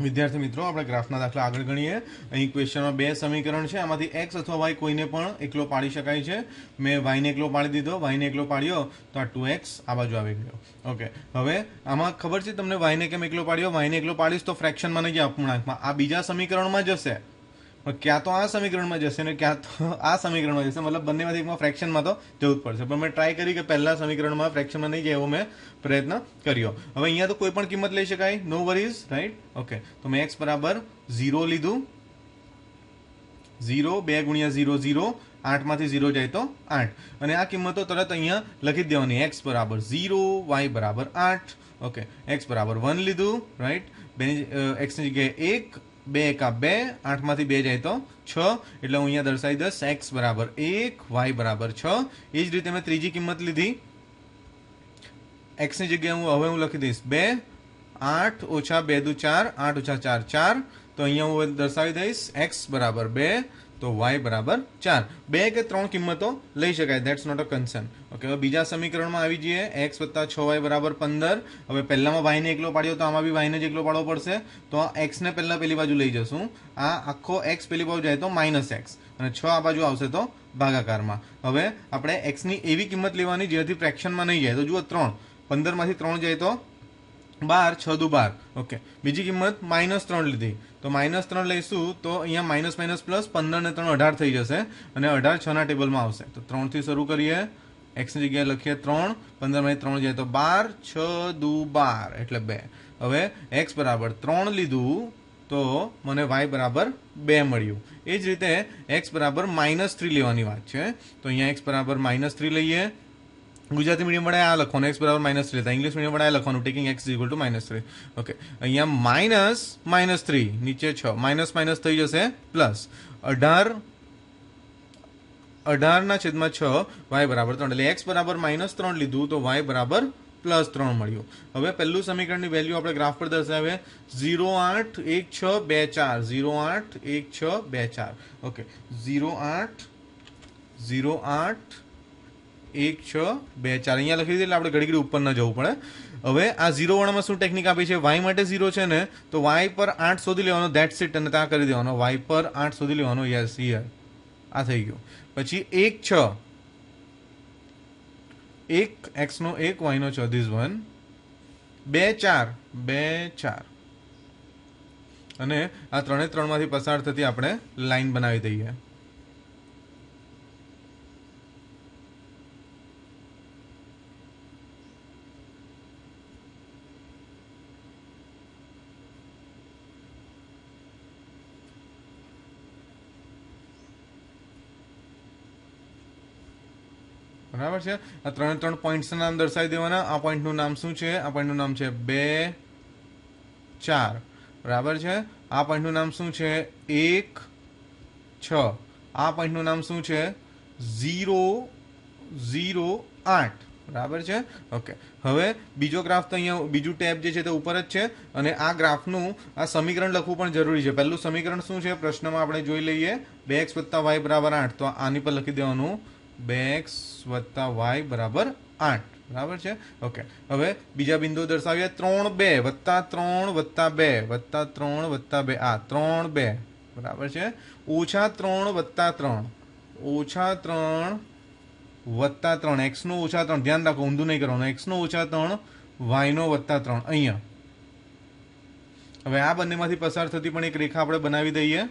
વિદ્યાર્થી મિત્રો, આપણે ગ્રાફના દાખલા આગળ ગણીએ. અહીં ક્વેશ્ચનમાં બે સમીકરણ છે. આમાંથી એક્સ અથવા વાય કોઈને પણ એકલો પાડી શકાય છે. મેં વાયને એકલો પાડી દીધો વાયને એકલો પાડ્યો, તો આ ટુ એક્સ આ બાજુ આવી ગયો. ઓકે હવે આમાં ખબર છે તમને વાયને કેમ એકલો પાડ્યો? વાયને એકલો પાડીશ તો ફ્રેક્શનમાં નહીં જાય, અપૂર્ણાંકમાં. આ બીજા સમીકરણમાં જશે. ક્યાં તો આ સમીકરણમાં જશે ને ક્યાં તો આ સમીકરણમાં જશે. મતલબ બંનેમાંથી એકમાં ફ્રેક્શનમાં તો જવું જ પડશે. પણ મેં ટ્રાય કરી કે પહેલા સમીકરણમાં ફ્રેક્શનમાં નહીં જાય એવો મેં પ્રયત્ન કર્યો. હવે અહીંયા તો કોઈ પણ કિંમત લઈ શકાય. નો વરીઝ રાઈટ ઓકે તો મેં એક્સ બરાબર ઝીરો લીધું. ઝીરો બે ગુણ્યા ઝીરો ઝીરો આઠમાંથી ઝીરો જાય તો આઠ. અને આ કિંમતો તરત અહીંયા લખી દેવાની. એક્સ બરાબર ઝીરો વાય બરાબર આઠ. ઓકે એક્સ બરાબર વન લીધું રાઈટ બેની એક્સની જગ્યાએ એક બે એકા બે, આઠમાંથી બે જાય તો છ, એટલે હું અહીંયા દર્શાવી દઈશ એક્સ બરાબર એક વાય બરાબર છ. એ જ રીતે મેં ત્રીજી કિંમત લીધી. એક્સની જગ્યાએ હું હવે હું લખી દઈશ બે, આઠ ઓછા બે દુ ચાર, આઠ ઓછા ચાર ચાર. તો અહીંયા હું દર્શાવી દઈશ એક્સ બરાબર બે, તો વાય બરાબર ચાર. બે કે ત્રણ કિંમતો લઈ શકાય that's not a concern okay, હવે બીજા સમીકરણમાં આવી જઈએ. એક્સ વત્તા છ વાય બરાબર પંદર. હવે પહેલામાં વાયને એકલો પાડ્યો તો આમાં બી વાયને જ એકલો પાડવો પડશે. તો એક્સને પહેલાં પેલી બાજુ લઈ જશું. આ આખો એક્સ પેલી બાજુ જાય તો માઇનસ એક્સ. અને છ આ બાજુ આવશે તો ભાગાકારમાં. હવે આપણે એક્સની એવી કિંમત લેવાની જેથી ફ્રેક્શનમાં નહીં જાય. તો જુઓ ત્રણ. પંદરમાંથી ત્રણ જાય તો બાર, છ દુ બાર. ઓકે. બીજી કિંમત માઇનસ ત્રણ લીધી. તો માઇનસ ત્રણ લઈશું તો અહીંયા માઇનસ માઇનસ પ્લસ પંદર ને ત્રણ અઢાર થઈ જશે અને અઢાર છના ટેબલમાં આવશે. તો ત્રણથી શરૂ કરીએ. એક્સની જગ્યાએ લખીએ ત્રણ પંદરમાંથી ત્રણ જાય તો બાર, છ, દુ, બાર, એટલે બે. હવે એક્સ બરાબર ત્રણ લીધું તો મને વાય બરાબર બે મળ્યું. એ જ રીતે એક્સ બરાબર માઇનસ થ્રી લેવાની વાત છે. તો અહીંયા એક્સ બરાબર માઇનસ થ્રી લઈએ. ગુજરાતી મીડિયમ વડે આ લખવાનું. એક્સ બરાબર માઇનસ થ્રી હતા ઇંગ્લિશ મીડિયમ વડે આ લખવાનું taking X equal to minus three okay અહીંયા માઇનસ માઇનસ થ્રી નીચે છ. માઇનસ માઇનસ થઈ જશે પ્લસ અઢાર અઢારના છેદમાં છ, વાય બરાબર ત્રણ. એટલે એક્સ બરાબર માઇનસ ત્રણ લીધું તો વાય બરાબર પ્લસ ત્રણ મળ્યું. હવે પહેલું સમીકરણની વેલ્યુ આપણે ગ્રાફ પર દર્શાવે. ઝીરો આઠ એક છ બે ચાર. ઝીરો આઠ એક છ બે ચાર. ઓકે ઝીરો આઠ ઝીરો આઠ એક છ બે ચાર. અહીંયા લખી દીધી એટલે આપણે ઘડી ઘડી ઉપર ન જવું પડે. હવે આ ઝીરો વાળામાં શું ટેકનિક આપી છે? વાય માટે ઝીરો છે ને, તો વાય પર આઠ શોધી લેવાનો દેટ સીટ અને ત્યાં કરી દેવાનો વાય પર આઠ શોધી લેવાનો યસ હિયર આ થઈ ગયું. પછી એક છ. એક એક્સનો એક વાયનો છ. ધીઝ વન બે ચાર. બે ચાર. અને આ ત્રણે ત્રણમાંથી પસાર થતી આપણે લાઈન બનાવી દઈએ. બરાબર છે? આ ત્રણ ત્રણ પોઈન્ટ્સના નામ દર્શાવી દેવાના. આ પોઈન્ટનું નામ શું છે? આ પોઈન્ટનું નામ છે બે, ચાર. બરાબર છે? આ પોઈન્ટનું નામ શું છે? એક, છ. આ પોઈન્ટનું નામ શું છે? ઝીરો ઝીરો, આઠ. બરાબર છે? ઓકે. હવે બીજો ગ્રાફ તો અહીંયા, બીજું ટેબ જે છે તે ઉપર જ છે. અને આ ગ્રાફનું આ સમીકરણ લખવું પણ જરૂરી છે. પહેલું સમીકરણ શું છે? પ્રશ્નમાં આપણે જોઈ લઈએ. બે એક્સ વત્તા વાય બરાબર આઠ. તો આની પર લખી દેવાનું. બે એક્સ વત્તા વાય બરાબર આઠ. બરાબર છે? ઓકે. હવે બીજા બિંદુ દર્શાવીએ. ત્રણ બે વત્તા ત્રણ વત્તા બે વત્તા ત્રણ વત્તા બે. આ ત્રણ બે. બરાબર છે? ઓછા ત્રણ વત્તા ત્રણ. ઓછા ત્રણ વત્તા ત્રણ. એક્સનું ઓછા ત્રણ. ધ્યાન રાખો, ઊંધું નહીં કરવાનું. એક્સનું ઓછા ત્રણ વાયનો વત્તા ત્રણ. અહીંયા. હવે આ બંનેમાંથી પસાર થતી પણ એક રેખા આપણે બનાવી દઈએ.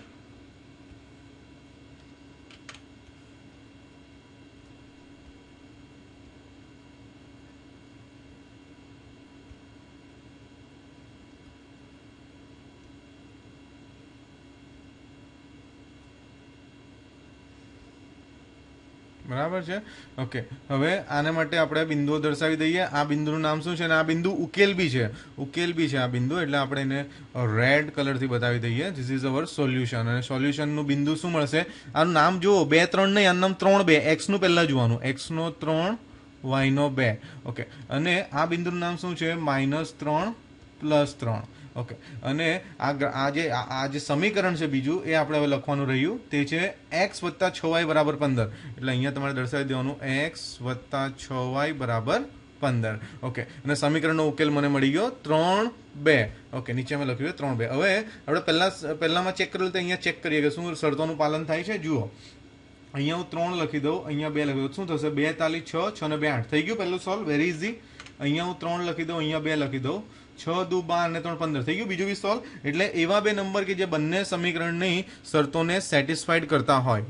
બરાબર છે? ઓકે હવે આના માટે આપણે બિંદુઓ દર્શાવી દઈએ. આ બિંદુનું નામ શું છે? અને આ બિંદુ ઉકેલ બી છે. ઉકેલ બી છે આ બિંદુ. એટલે આપણે એને રેડ કલરથી બતાવી દઈએ. ધીસ ઇઝ અવર સોલ્યુશન અને સોલ્યુશનનું બિંદુ શું મળશે? આનું નામ જુઓ. બે, ત્રણ નહીં. આનું નામ ત્રણ બે. એક્સનું પહેલાં જોવાનું. એક્સનો ત્રણ વાયનો બે. ઓકે અને આ બિંદુનું નામ શું છે? માઇનસ ત્રણ પ્લસ ત્રણ. ઓકે અને આ આ જે આ જે સમીકરણ છે બીજું, એ આપણે હવે લખવાનું રહ્યું. તે છે એક્સ વત્તા છ વાય બરાબર પંદર. એટલે અહીંયા તમારે દર્શાવી દેવાનું એક્સ વત્તા છ વાય બરાબર પંદર. ઓકે અને સમીકરણનો ઉકેલ મને મળી ગયો ત્રણ બે. ઓકે નીચે મેં લખ્યું ત્રણ બે. હવે આપણે પહેલાં પહેલાંમાં ચેક કરેલું તો અહીંયા ચેક કરીએ કે શું શરતોનું પાલન થાય છે. જુઓ. અહીંયા હું ત્રણ લખી દઉં, અહીંયા બે લખી દઉં. શું થશે? બે તાલી છ છ ને બે આઠ. થઈ ગયું પહેલું સોલ્વ વેરી ઇઝી અહીંયા હું ત્રણ લખી દઉં, અહીંયા બે લખી દઉં. છ દુ બાર અને ત્રણ પંદર. થઈ ગયું? બીજું બી સોલ્વ એટલે એવા બે નંબર કે જે બંને સમીકરણની શરતોને સેટિસ્ફાઈડ કરતા હોય.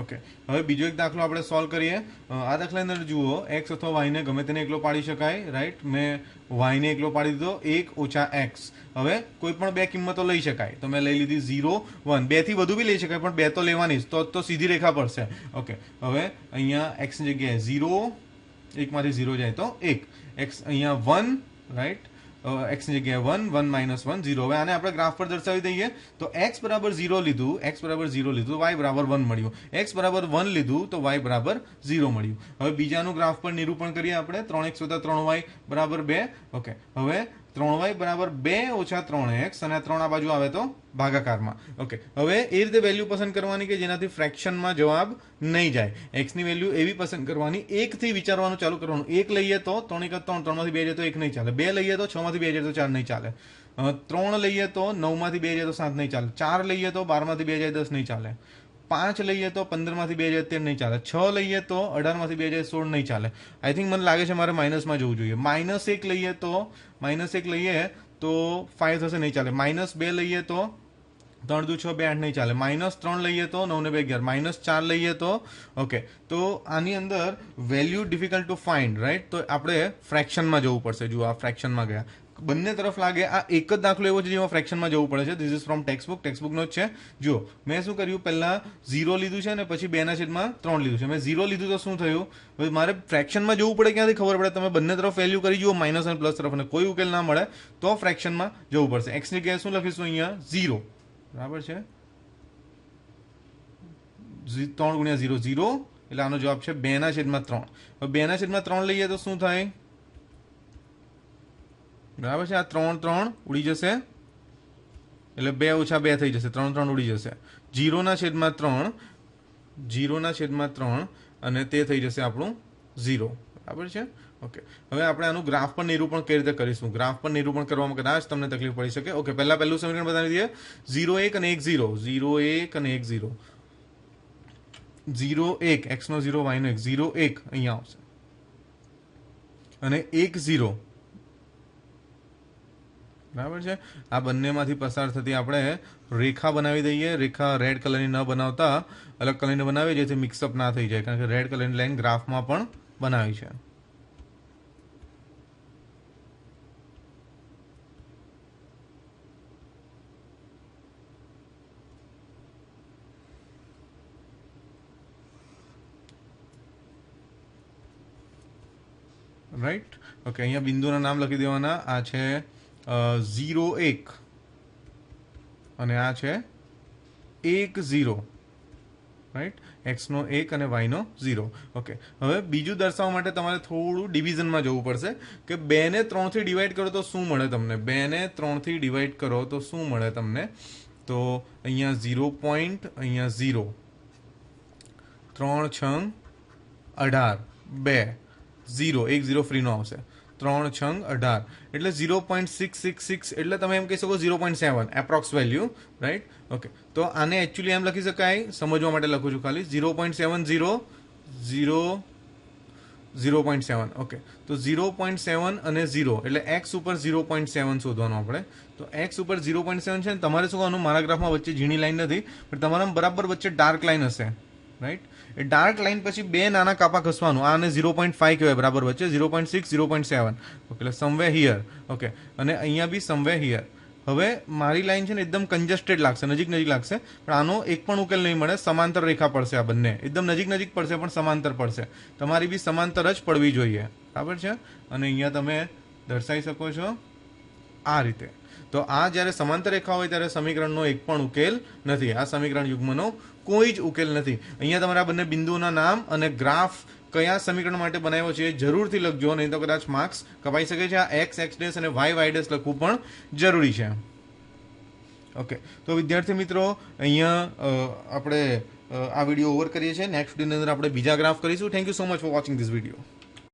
ઓકે હવે બીજો એક દાખલો આપણે સોલ્વ કરીએ. આ દાખલાની અંદર જુઓ એક્સ અથવા વાયને ગમે તેને એકલો પાડી શકાય રાઈટ મેં વાયને એકલો પાડી દીધો, એક ઓછા એક્સ હવે કોઈ પણ બે કિંમતો લઈ શકાય. તો મેં લઈ લીધી ઝીરો વન બેથી વધુ બી લઈ શકાય, પણ બે તો લેવાની જ. તો તો સીધી રેખા પડશે. ઓકે હવે અહીંયા એક્સની જગ્યાએ ઝીરો એકમાંથી ઝીરો જાય તો એક. એક્સ અહીંયા વન રાઈટ એક્સની જગ્યાએ one one minus one zero હવે આને આપણે ગ્રાફ પર દર્શાવી દઈએ. તો એક્સ બરાબર ઝીરો લીધું એક્સ બરાબર ઝીરો લીધું વાય બરાબર વન મળ્યું. એક્સ બરાબર વન લીધું, તો વાય બરાબર ઝીરો મળ્યું. હવે બીજાનું ગ્રાફ પર નિરૂપણ કરીએ આપણે. ત્રણ એક્સ વત્તા ત્રણ વાય બરાબર બે. ઓકે હવે ત્રણ વાય બરાબર. બે ઓછા ત્રણ એક્સ અને ત્રણ આ બાજુ આવે તો ભાગાકારમાં. ઓકે હવે એ રીતે વેલ્યુ પસંદ કરવાની કે જેનાથી ફ્રેક્શનમાં જવાબ નહીં જાય. એક્સની વેલ્યુ એવી પસંદ કરવાની એકથી વિચારવાનું ચાલુ કરવાનું. એક લઈએ તો ત્રણ એક ત્રણ, ત્રણમાંથી બે જાય તો એક નહીં ચાલે. બે લઈએ તો છમાંથી બે જાય તો ચાર નહીં ચાલે. ત્રણ લઈએ તો નવમાંથી બે જાય તો સાત નહીં ચાલે. ચાર લઈએ તો બારમાંથી બે જાય દસ નહીં ચાલે. પાંચ લઈએ તો પંદરમાંથી બે હજાર તેર નહીં ચાલે છ લઈએ તો અઢારમાંથી બે હજાર સોળ નહીં ચાલે આઈ થિંક મને લાગે છે મારે માઇનસમાં જવું જોઈએ માઇનસ એક લઈએ તો માઇનસ એક લઈએ તો ફાઇવ થશે નહીં ચાલે માઇનસ બે લઈએ તો ત્રણ દુ છ બે આઠ નહીં ચાલે માઇનસ ત્રણ લઈએ તો નવ ને બે અગિયાર માઇનસ ચાર લઈએ તો ઓકે તો આની અંદર value difficult to find right તો આપણે ફ્રેક્શનમાં જવું પડશે જુઓ આ ફ્રેક્શનમાં ગયા બંને તરફ લાગે. આ એક જ દાખલો એવો છે જેમાં ફ્રેક્શનમાં જવું પડે છે. ધીસ ઇઝ ફ્રોમ ટેક્સ્ટબુક ટેક્સ્ટબુકનો જ છે. જુઓ, મેં શું કર્યું? પહેલાં ઝીરો લીધું છે અને પછી બેના છેદમાં ત્રણ લીધું છે. મેં ઝીરો લીધું તો શું થયું? હવે મારે ફ્રેક્શનમાં જવું પડે ક્યાંથી ખબર પડે? તમે બંને તરફ વેલ્યુ કરી જુઓ માઇનસ અને પ્લસ તરફ. અને કોઈ ઉકેલ ના મળે તો ફ્રેક્શનમાં જવું પડશે. એક્સની જગ્યાએ શું લખીશું અહીંયા? ઝીરો બરાબર છે? ત્રણ ગુણ્યા ઝીરો ઝીરો એટલે આનો જવાબ છે બેના છેદમાં ત્રણ. હવે બેના છેદમાં ત્રણ લઈએ તો શું થાય? બરાબર છે? આ ત્રણ ત્રણ ઉડી જશે. એટલે બે ઓછા બે થઈ જશે. ત્રણ ત્રણ ઉડી જશે. જીરોના છેદમાં ત્રણ, જીરોના છેદમાં ત્રણ અને તે થઈ જશે આપણું ઝીરો. બરાબર છે? ઓકે. હવે આપણે આનું ગ્રાફ પર નિરૂપણ કઈ રીતે કરીશું? ગ્રાફ પર નિરૂપણ કરવામાં કદાચ તમને તકલીફ પડી શકે. ઓકે, પહેલાં પહેલું સમીકરણ બતાવી દઈએ. ઝીરો એક અને એક ઝીરો. ઝીરો એક અને એક ઝીરો. ઝીરો એક. એક્સનો ઝીરો વાયનો એક. ઝીરો એક અહીંયા આવશે. અને એક ઝીરો. બરાબર છે? આ બંનેમાંથી પસાર થતી આપણે રેખા બનાવી દઈએ. રેખા રેડ કલરની ન બનાવતા, અલગ કલરની બનાવીએ જેથી મિક્સઅપ ના થઈ જાય. કારણ કે રેડ કલરની લાઈન ગ્રાફમાં પણ બનાવી છે. રાઈટ ઓકે અહીંયા બિંદુના નામ લખી દેવાના. આ છે ઝીરો એક. અને આ છે એક ઝીરો રાઈટ એક્સનો એક અને વાયનો ઝીરો ઓકે હવે બીજું દર્શાવવા માટે તમારે થોડું ડિવિઝનમાં જવું પડશે કે બેને ત્રણથી ડિવાઈડ કરો તો શું મળે તમને? બેને ત્રણથી ડિવાઈડ કરો તો શું મળે તમને? તો અહીંયા ઝીરો પોઈન્ટ અહીંયા ઝીરો ત્રણ છંગ અઢાર. બે. ઝીરો એક ઝીરો ફ્રીનો આવશે. ત્રણ છંગ અઢાર. એટલે zero point six six six એટલે તમે એમ કહી શકો zero point seven approx value right okay તો આને એકચ્યુઅલી એમ લખી શકાય? સમજવા માટે લખું છું ખાલી. Zero point seven zero zero zero point seven okay તો ઝીરો પોઈન્ટ સેવન અને ઝીરો એટલે એક્સ ઉપર ઝીરો પોઈન્ટ સેવન શોધવાનું આપણે. તો એક્સ ઉપર ઝીરો પોઈન્ટ સેવન છે ને, તમારે શું કરવાનું? મારા ગ્રાફમાં વચ્ચે ઝીણી લાઈન નથી, પણ તમારા બરાબર વચ્ચે ડાર્ક લાઈન હશે. રાઈટ એ ડાર્ક લાઈન પછી બે નાના કાપા ખસવાનું આને ઝીરો પોઈન્ટ ફાઈવ કહેવાય, બરાબર વચ્ચે? Zero point six zero point seven okay એટલે સમવે હિયર ઓકે અને અહીંયા બી સમવે હિયર હવે મારી લાઈન છે ને એકદમ કન્જસ્ટેડ લાગશે, નજીક નજીક લાગશે. પણ આનો એક પણ ઉકેલ નહીં મળે, સમાંતર રેખા પડશે આ બંને. એકદમ નજીક નજીક પડશે, પણ સમાંતર પડશે. તમારી બી સમાંતર જ પડવી જોઈએ. બરાબર છે? અને અહીંયા તમે દર્શાવી શકો છો આ રીતે. તો આ જ્યારે સમાંતર રેખા હોય ત્યારે સમીકરણનો એક પણ ઉકેલ નથી. આ સમીકરણ યુગ્મનો કોઈ જ ઉકેલ નથી. અહીંયા તમારા બંને બિંદુઓના નામ અને ગ્રાફ કયા સમીકરણ માટે બનાવ્યો છે જરૂરથી લખજો, નહીં તો કદાચ માર્ક્સ કપાઈ શકે છે. આ એક્સ એક્સ ડેસ અને વાય વાય ડેસ લખવું પણ જરૂરી છે. ઓકે તો વિદ્યાર્થી મિત્રો, અહીંયા આપણે આ વીડિયો ઓવર કરીએ છીએ. નેક્સ્ટ વિડીયોની અંદર આપણે બીજા ગ્રાફ કરીશું. Thank you so much for watching this video